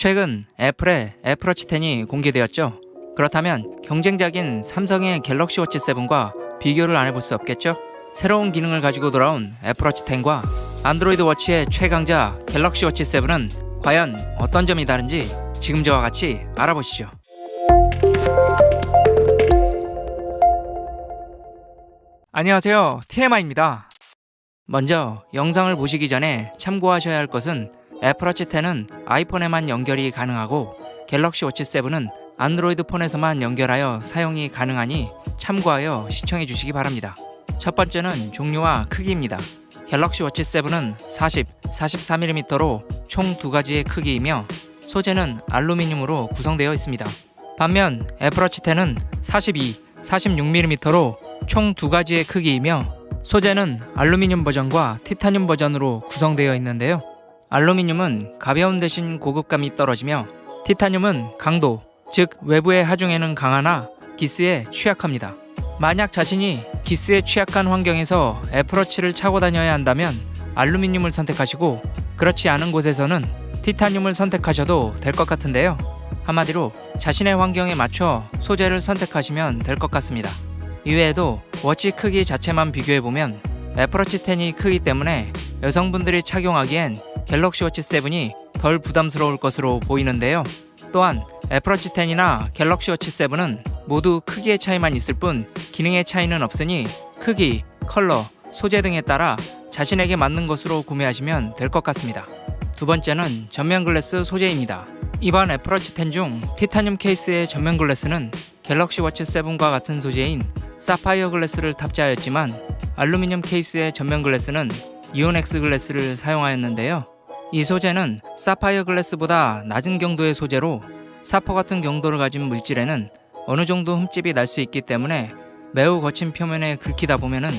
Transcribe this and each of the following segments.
최근 애플의 애플워치 10이 공개되었죠. 그렇다면 경쟁작인 삼성의 갤럭시 워치 7과 비교를 안 해볼 수 없겠죠? 새로운 기능을 가지고 돌아온 애플워치 10과 안드로이드 워치의 최강자 갤럭시 워치 7은 과연 어떤 점이 다른지 지금 저와 같이 알아보시죠. 안녕하세요. TMI입니다. 먼저 영상을 보시기 전에 참고하셔야 할 것은 애플워치 10은 아이폰에만 연결이 가능하고 갤럭시 워치 7은 안드로이드 폰에서만 연결하여 사용이 가능하니 참고하여 시청해 주시기 바랍니다. 첫 번째는 종류와 크기입니다. 갤럭시 워치 7은 40, 44mm로 총 두 가지의 크기이며 소재는 알루미늄으로 구성되어 있습니다. 반면 애플워치 10은 42, 46mm로 총 두 가지의 크기이며 소재는 알루미늄 버전과 티타늄 버전으로 구성되어 있는데요. 알루미늄은 가벼운 대신 고급감이 떨어지며 티타늄은 강도, 즉 외부의 하중에는 강하나 기스에 취약합니다. 만약 자신이 기스에 취약한 환경에서 애플워치를 차고 다녀야 한다면 알루미늄을 선택하시고 그렇지 않은 곳에서는 티타늄을 선택하셔도 될 것 같은데요. 한마디로 자신의 환경에 맞춰 소재를 선택하시면 될 것 같습니다. 이외에도 워치 크기 자체만 비교해보면 애플워치 10이 크기 때문에 여성분들이 착용하기엔 갤럭시 워치 7이 덜 부담스러울 것으로 보이는데요. 또한 애플워치 10이나 갤럭시 워치 7은 모두 크기의 차이만 있을 뿐 기능의 차이는 없으니 크기, 컬러, 소재 등에 따라 자신에게 맞는 것으로 구매하시면 될 것 같습니다. 두 번째는 전면 글래스 소재입니다. 이번 애플워치 10 중 티타늄 케이스의 전면 글래스는 갤럭시 워치 7과 같은 소재인 사파이어 글래스를 탑재하였지만 알루미늄 케이스의 전면 글래스는 이온엑스 글래스를 사용하였는데요. 이 소재는 사파이어 글래스보다 낮은 경도의 소재로 사포 같은 경도를 가진 물질에는 어느 정도 흠집이 날 수 있기 때문에 매우 거친 표면에 긁히다 보면은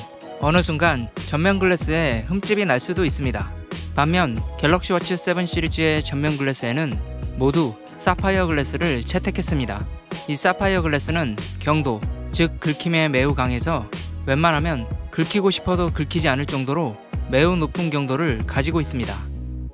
어느 순간 전면 글래스에 흠집이 날 수도 있습니다. 반면 갤럭시 워치 7 시리즈의 전면 글래스에는 모두 사파이어 글래스를 채택했습니다. 이 사파이어 글래스는 경도, 즉 긁힘에 매우 강해서 웬만하면 긁히고 싶어도 긁히지 않을 정도로 매우 높은 경도를 가지고 있습니다.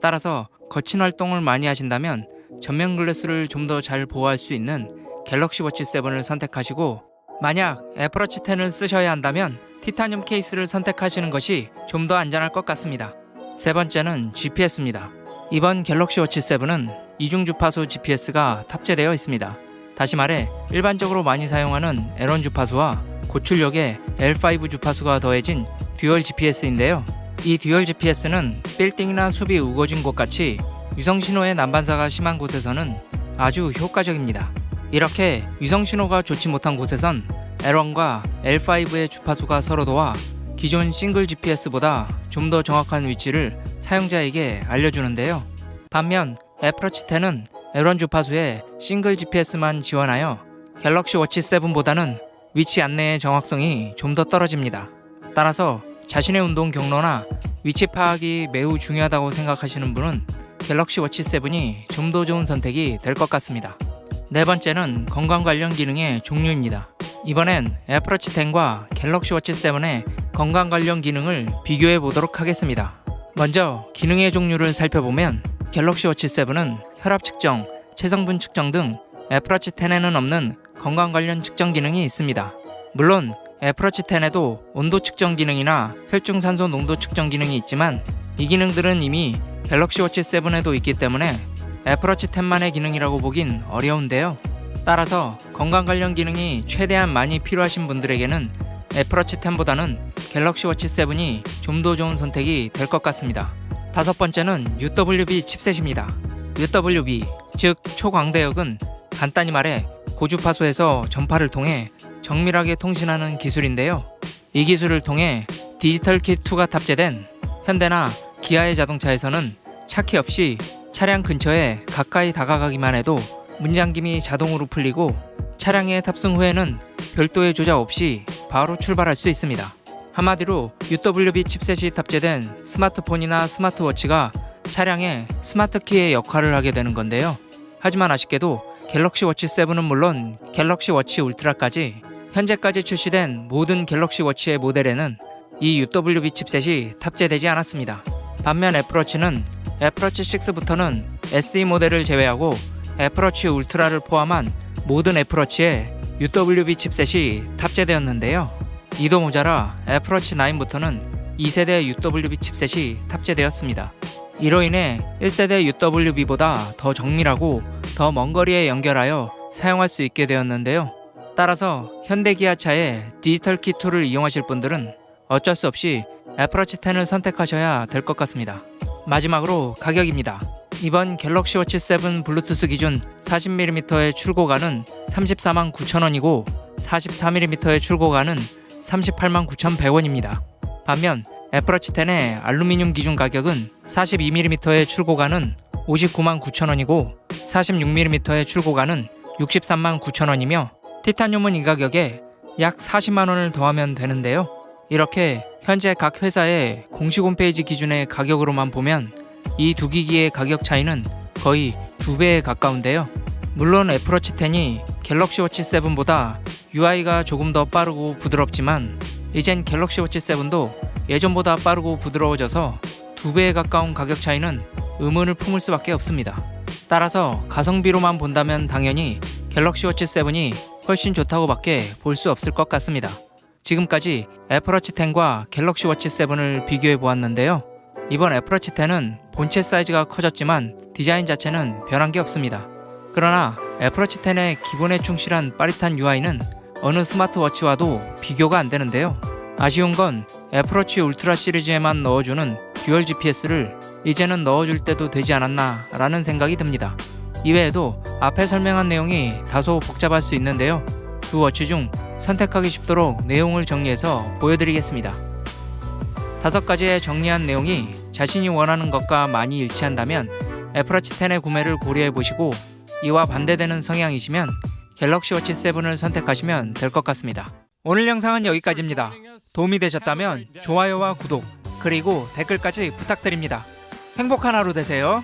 따라서 거친 활동을 많이 하신다면 전면 글래스를 좀 더 잘 보호할 수 있는 갤럭시 워치 7을 선택하시고 만약 애플워치 10을 쓰셔야 한다면 티타늄 케이스를 선택하시는 것이 좀 더 안전할 것 같습니다. 세 번째는 GPS입니다. 이번 갤럭시 워치 7은 이중 주파수 GPS가 탑재되어 있습니다. 다시 말해 일반적으로 많이 사용하는 L1 주파수와 고출력의 L5 주파수가 더해진 듀얼 GPS인데요. 이 듀얼 GPS는 빌딩이나 숲이 우거진 곳 같이 위성 신호의 난반사가 심한 곳에서는 아주 효과적입니다. 이렇게 위성 신호가 좋지 못한 곳에선 L1과 L5의 주파수가 서로 도와 기존 싱글 GPS보다 좀 더 정확한 위치를 사용자에게 알려주는데요. 반면 애플워치 10은 L1 주파수에 싱글 GPS만 지원하여 갤럭시 워치 7보다는 위치 안내의 정확성이 좀 더 떨어집니다. 따라서 자신의 운동 경로나 위치 파악이 매우 중요하다고 생각하시는 분은 갤럭시 워치 7이 좀 더 좋은 선택이 될 것 같습니다. 네 번째는 건강 관련 기능의 종류입니다. 이번엔 애플워치 10과 갤럭시 워치 7의 건강 관련 기능을 비교해 보도록 하겠습니다. 먼저 기능의 종류를 살펴보면 갤럭시 워치 7은 혈압 측정, 체성분 측정 등 애플워치 10에는 없는 건강 관련 측정 기능이 있습니다. 물론 애플워치 10에도 온도 측정 기능이나 혈중산소 농도 측정 기능이 있지만 이 기능들은 이미 갤럭시 워치 7에도 있기 때문에 애플워치 10만의 기능이라고 보긴 어려운데요. 따라서 건강 관련 기능이 최대한 많이 필요하신 분들에게는 애플워치 10보다는 갤럭시 워치 7이 좀 더 좋은 선택이 될 것 같습니다. 다섯 번째는 UWB 칩셋입니다. UWB, 즉 초광대역은 간단히 말해 고주파수에서 전파를 통해 정밀하게 통신하는 기술인데요. 이 기술을 통해 디지털 키2가 탑재된 현대나 기아의 자동차에서는 차키 없이 차량 근처에 가까이 다가가기만 해도 문잠김이 자동으로 풀리고 차량에 탑승 후에는 별도의 조작 없이 바로 출발할 수 있습니다. 한마디로 UWB 칩셋이 탑재된 스마트폰이나 스마트워치가 차량의 스마트키의 역할을 하게 되는 건데요. 하지만 아쉽게도 갤럭시 워치 7은 물론 갤럭시 워치 울트라까지 현재까지 출시된 모든 갤럭시 워치의 모델에는 이 UWB 칩셋이 탑재되지 않았습니다. 반면 애플워치는 애플워치 6부터는 SE 모델을 제외하고 애플워치 울트라를 포함한 모든 애플워치에 UWB 칩셋이 탑재되었는데요. 이도 모자라 애플워치 9부터는 2세대 UWB 칩셋이 탑재되었습니다. 이로 인해 1세대 UWB보다 더 정밀하고 더 먼 거리에 연결하여 사용할 수 있게 되었는데요. 따라서 현대 기아차의 디지털 키 툴을 이용하실 분들은 어쩔 수 없이 애플워치 10을 선택하셔야 될 것 같습니다. 마지막으로 가격입니다. 이번 갤럭시 워치 7 블루투스 기준 40mm의 출고가는 34만 9천원이고 44mm의 출고가는 38만 9,100원입니다. 반면 애플워치 10의 알루미늄 기준 가격은 42mm의 출고가는 59만 9천원이고 46mm의 출고가는 63만 9천원이며 티타늄은 이 가격에 약 40만 원을 더하면 되는데요. 이렇게 현재 각 회사의 공식 홈페이지 기준의 가격으로만 보면 이 두 기기의 가격 차이는 거의 두 배에 가까운데요. 물론 애플워치 10이 갤럭시 워치 7보다 UI가 조금 더 빠르고 부드럽지만 이젠 갤럭시 워치 7도 예전보다 빠르고 부드러워져서 두 배에 가까운 가격 차이는 의문을 품을 수밖에 없습니다. 따라서 가성비로만 본다면 당연히 갤럭시 워치 7이 훨씬 좋다고밖에 볼 수 없을 것 같습니다. 지금까지 애플워치 10과 갤럭시 워치 7을 비교해 보았는데요. 이번 애플워치 10은 본체 사이즈가 커졌지만 디자인 자체는 변한 게 없습니다. 그러나 애플워치 10의 기본에 충실한 빠릿한 UI는 어느 스마트워치와도 비교가 안 되는데요. 아쉬운 건 애플워치 울트라 시리즈에만 넣어주는 듀얼 GPS를 이제는 넣어줄 때도 되지 않았나 라는 생각이 듭니다. 이외에도 앞에 설명한 내용이 다소 복잡할 수 있는데요. 두 워치 중 선택하기 쉽도록 내용을 정리해서 보여드리겠습니다. 다섯 가지의 정리한 내용이 자신이 원하는 것과 많이 일치한다면 애플워치 10의 구매를 고려해 보시고 이와 반대되는 성향이시면 갤럭시 워치 7을 선택하시면 될 것 같습니다. 오늘 영상은 여기까지입니다. 도움이 되셨다면 좋아요와 구독 그리고 댓글까지 부탁드립니다. 행복한 하루 되세요.